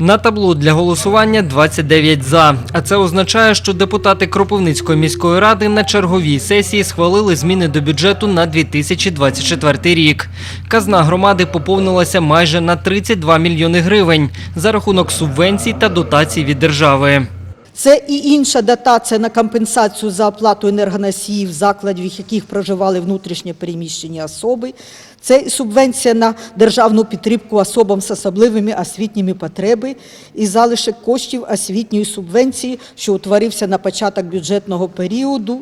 На табло для голосування 29 за. А це означає, що депутати Кропивницької міської ради на черговій сесії схвалили зміни до бюджету на 2024 рік. Казна громади поповнилася майже на 32 мільйони гривень за рахунок субвенцій та дотацій від держави. Це і інша дотація на компенсацію за оплату енергоносіїв закладів, в яких проживали внутрішньо переміщені особи. Це і субвенція на державну підтримку особам з особливими освітніми потребами і залишок коштів освітньої субвенції, що утворився на початок бюджетного періоду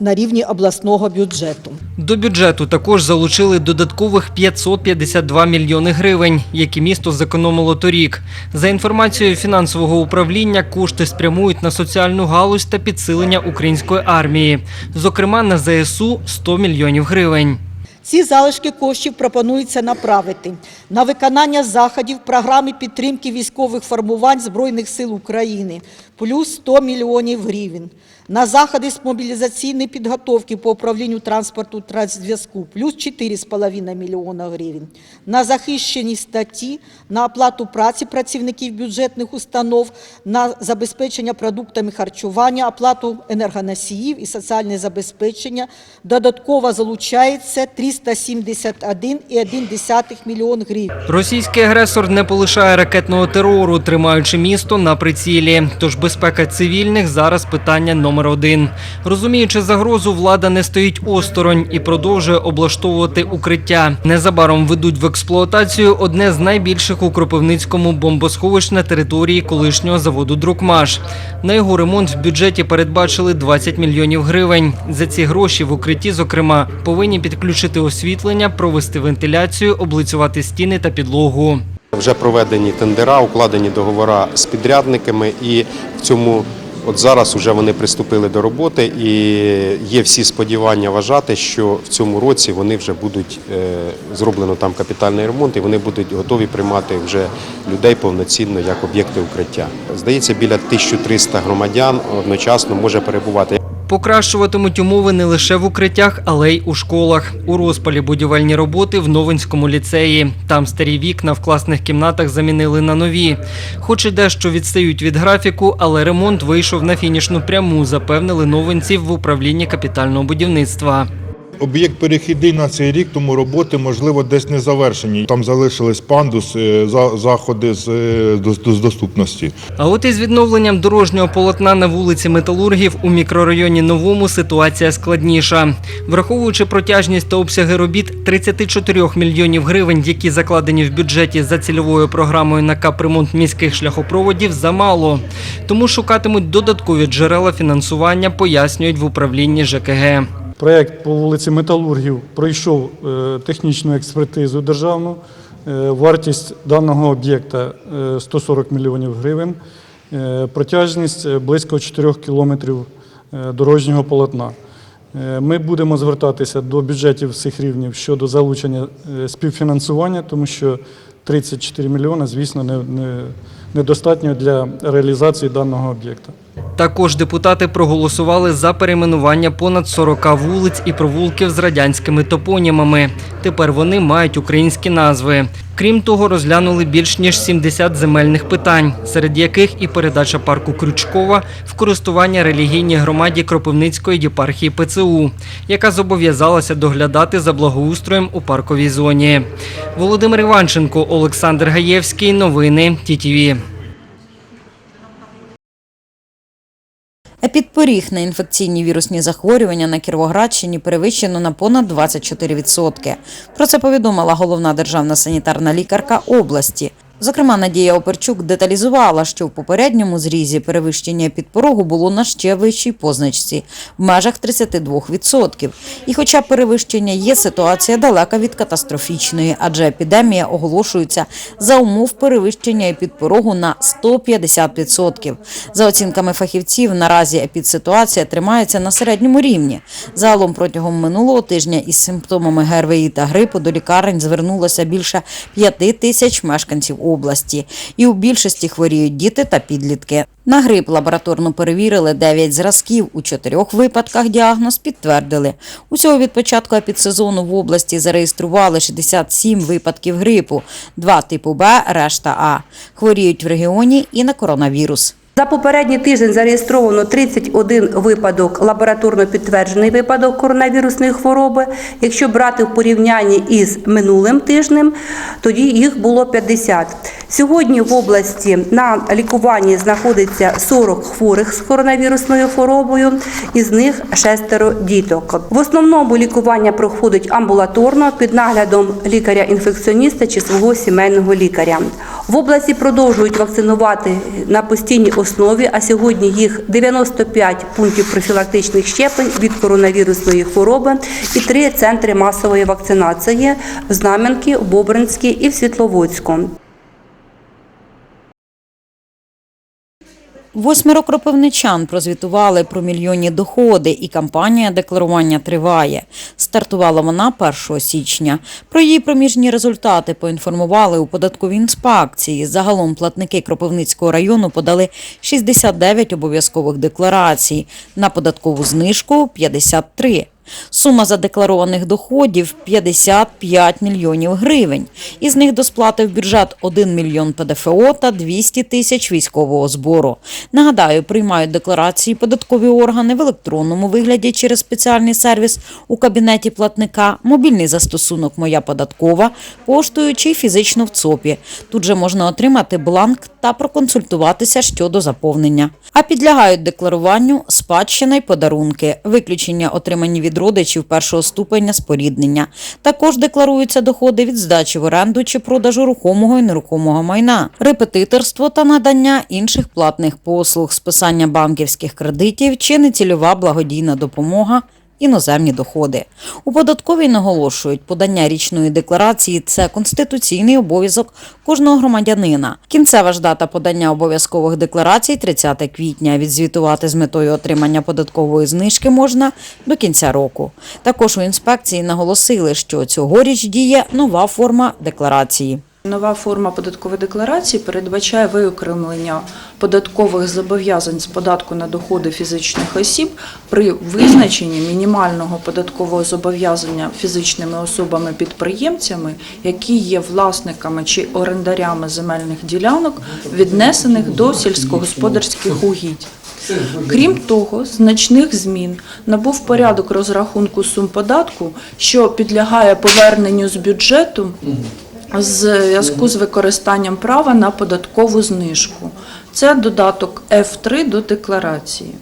на- рівні обласного бюджету. До бюджету також залучили додаткових 552 мільйони гривень, які місто зекономило торік. За інформацією фінансового управління, кошти спрямують на соціальну галузь та підсилення української армії, зокрема на ЗСУ 100 мільйонів гривень. Ці залишки коштів пропонується направити на виконання заходів програми підтримки військових формувань Збройних сил України плюс 100 мільйонів гривень, на заходи з мобілізаційної підготовки по управлінню транспорту трансзв'язку плюс 4,5 мільйона гривень, на захищені статті, на оплату праці працівників бюджетних установ, на забезпечення продуктами харчування, оплату енергоносіїв і соціальне забезпечення. Додатково залучається 371,1 мільйон гривень. Російський агресор не полишає ракетного терору, тримаючи місто на прицілі. Тож безпека цивільних зараз питання номер один. Розуміючи загрозу, влада не стоїть осторонь і продовжує облаштовувати укриття. Незабаром ведуть в експлуатацію одне з найбільших у Кропивницькому бомбосховищ на території колишнього заводу Друкмаш. На його ремонт в бюджеті передбачили 20 мільйонів гривень. За ці гроші в укритті, зокрема, повинні підключити освітлення, провести вентиляцію, облицювати стіни та підлогу. Вже проведені тендера, укладені договори з підрядниками, і в цьому от зараз вже вони приступили до роботи, і є всі сподівання вважати, що в цьому році вони вже будуть е, зроблено там капітальний ремонт, і вони будуть готові приймати вже людей повноцінно як об'єкти укриття. Здається, біля 1300 громадян одночасно може перебувати. Покращуватимуть умови не лише в укриттях, але й у школах. У розпалі будівельні роботи в Новинському ліцеї. Там старі вікна в класних кімнатах замінили на нові. Хоч і дещо відстають від графіку, але ремонт вийшов на фінішну пряму, запевнили новинців в управлінні капітального будівництва. Об'єкт перехідний на цей рік, тому роботи, можливо, десь не завершені. Там залишились пандус, е, заходи е, з доступності. А от із відновленням дорожнього полотна на вулиці Металургів у мікрорайоні Новому ситуація складніша. Враховуючи протяжність та обсяги робіт 34 мільйонів гривень, які закладені в бюджеті за цільовою програмою на капремонт міських шляхопроводів, замало. Тому шукатимуть додаткові джерела фінансування, пояснюють в управлінні ЖКГ. Проєкт по вулиці Металургів пройшов е, технічну експертизу державну. Е, Вартість даного об'єкта е, 140 мільйонів гривень, Е, протяжність е, близько 4 кілометрів е, дорожнього полотна. Е, Ми будемо звертатися до бюджетів всіх рівнів щодо залучення е, співфінансування, тому що 34 мільйони, звісно, не, не, недостатньо для реалізації даного об'єкта. Також депутати проголосували за перейменування понад 40 вулиць і провулків з радянськими топонімами. Тепер вони мають українські назви. Крім того, розглянули більш ніж 70 земельних питань, серед яких і передача парку Крючкова в користування релігійній громаді Кропивницької єпархії ПЦУ, яка зобов'язалася доглядати за благоустроєм у парковій зоні. Володимир Іванченко, Олександр Гаєвський. Новини ТІТІВІ. Епідпоріг на інфекційні вірусні захворювання на Кіровоградщині перевищено на понад 24%. Про це повідомила головна державна санітарна лікарка області. Зокрема, Надія Оперчук деталізувала, що в попередньому зрізі перевищення підпорогу було на ще вищій позначці в межах 32%. І хоча перевищення є, ситуація далека від катастрофічної, адже епідемія оголошується за умов перевищення підпорогу на 150%. За оцінками фахівців, наразі епідситуація тримається на середньому рівні. Загалом протягом минулого тижня із симптомами ГРВІ та грипу до лікарень звернулося більше 5 тисяч мешканців області, і у більшості хворіють діти та підлітки. На грип лабораторно перевірили 9 зразків. У чотирьох випадках діагноз підтвердили. Усього від початку епідсезону в області зареєстрували 67 випадків грипу, два типу Б, решта А. Хворіють в регіоні і на коронавірус. За попередній тиждень зареєстровано 31 випадок лабораторно підтверджений випадок коронавірусної хвороби. Якщо брати в порівнянні із минулим тижнем, тоді їх було 50. Сьогодні в області на лікуванні знаходиться 40 хворих з коронавірусною хворобою, із них шестеро діток. В основному лікування проходить амбулаторно під наглядом лікаря-інфекціоніста чи свого сімейного лікаря. В області продовжують вакцинувати на постійній основі, а сьогодні їх 95 пунктів профілактичних щеплень від коронавірусної хвороби і три центри масової вакцинації в Знам'янки, Бобринській і в Світловодську. Восьмеро кропивничан прозвітували про мільйонні доходи, і кампанія декларування триває. Стартувала вона 1 січня. Про її проміжні результати поінформували у податковій інспекції. Загалом платники Кропивницького району подали 69 обов'язкових декларацій, на податкову знижку 53. Сума задекларованих доходів 55 мільйонів гривень. Із них до сплати в бюджет 1 мільйон ПДФО та 200 тисяч військового збору. Нагадаю, приймають декларації податкові органи в електронному вигляді через спеціальний сервіс у кабінеті платника, мобільний застосунок Моя податкова, поштою чи фізично в ЦОПі. Тут же можна отримати бланк та проконсультуватися щодо заповнення. А підлягають декларуванню спадщина й подарунки, виключення отримані від родичів першого ступеня споріднення. Також декларуються доходи від здачі в оренду чи продажу рухомого і нерухомого майна, репетиторство та надання інших платних послуг, списання банківських кредитів чи нецільова благодійна допомога. Іноземні доходи у податковій наголошують, подання річної декларації це конституційний обов'язок кожного громадянина. Кінцева ж дата подання обов'язкових декларацій 30 квітня. Відзвітувати з метою отримання податкової знижки можна до кінця року. Також у інспекції наголосили, що цьогоріч діє нова форма декларації. Нова форма податкової декларації передбачає виокремлення податкових зобов'язань з податку на доходи фізичних осіб при визначенні мінімального податкового зобов'язання фізичними особами-підприємцями, які є власниками чи орендарями земельних ділянок, віднесених до сільськогосподарських угідь. Крім того, значних змін набув порядок розрахунку сум податку, що підлягає поверненню з бюджету з зв'язку з використанням права на податкову знижку. Це додаток F3 до декларації.